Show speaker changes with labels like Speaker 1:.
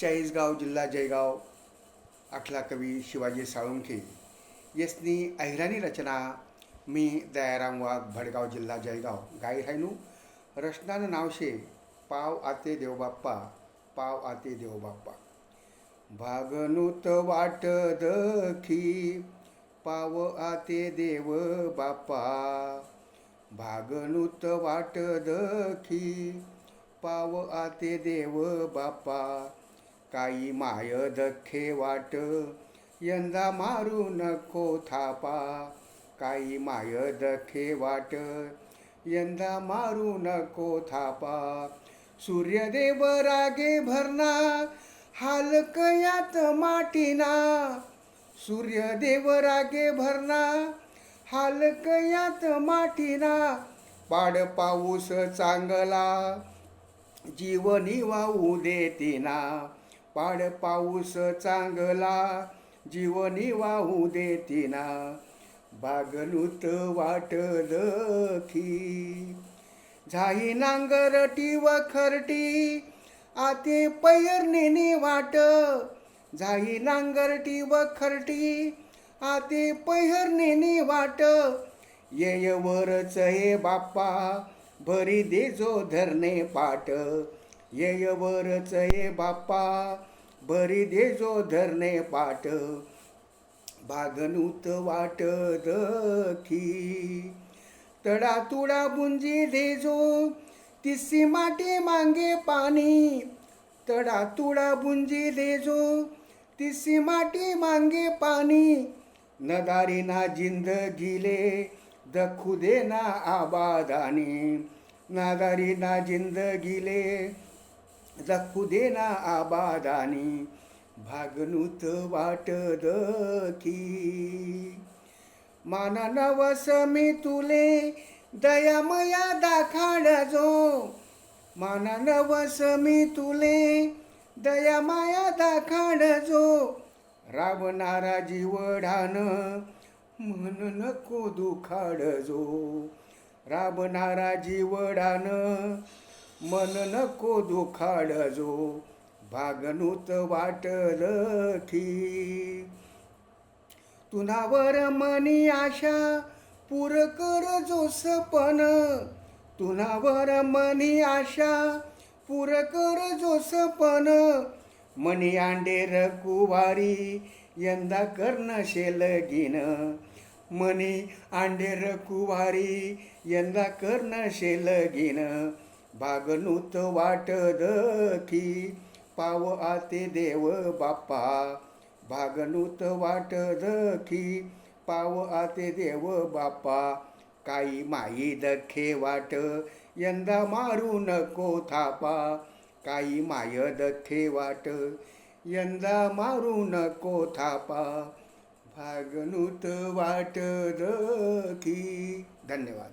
Speaker 1: चाळीसगाव जिल्हा जयगाव आखला कवी शिवाजी साळुंखे. यसनी अहिराणी रचना मी दयाराम वाघ भडगाव जिल्हा जयगाव गाई हायनू रचनानं नावशे पाव आते देवबाप्पा पाव आते देवबाप्पा. भागनुत वाट दखी पाव आते देव बाप्पा भागनुत वाट दखी पाव आते देव बाप्पा काही माय दखे वाट यंदा मारू नको थापा. काही माय दखे वाट यंदा मारू नको थापा. सूर्यदेव रागे भरना हालकयात माटीना. सूर्यदेव रागे भरना हालकयात माटीना. पाड पाऊस चांगला जीवनी वाहू देतीना पाड पाऊस चांगला जीवनी वाहू देतीना. बागलूत वाट दखी झाई नांगरटी व खरटी आते पैरनेने वाट. झाई नांगरटी व खरटी आते पैहरनेने वाट. येयवरच हे बाप्पा भरी देजो धरणे पाट. येयवरच हे बाप्पा भरी देजो धरणे पाट बागनुत वाट दखी तडा तुडा बुंजी देजो तिसी माटे मांगे पाणी. तडा तुडा बुंजी देजो तिसी माटे मांगे पाणी. नदारी ना जिंदगीले दखू दे ना आबादानी. नादारी ना जिंदगीले जखू दे ना आबादानी भागनुत वाट दखी माना नवस मी तुले दयामया दाखाडजो माना नवस मी तुले दयामाया दाखाडजो रावणारा जीवढान मन नको दुखाडजो राबणारा जीवडान मन नको दुखाडजो भागनुत वाटलखी तुनावर मनी आशा पूर कर जो सपन तुनावर मनी आशा पूर कर जो सपन मनी आंडेर कुवारी यंदा कर्ण शेलगिन मनी आंडेर कुवारी यंदा कर्ण शेलगिन भागनुत वाट दखी पाव आते देव बाप्पा. भागणूत वाट दखी पाव आते देव बाप्पा. काही माई दखे वाट यंदा मारू नको थापा. काही माय दखे वाट यंदा मारू नको थापा. भागणूत वाट दखी धन्यवाद.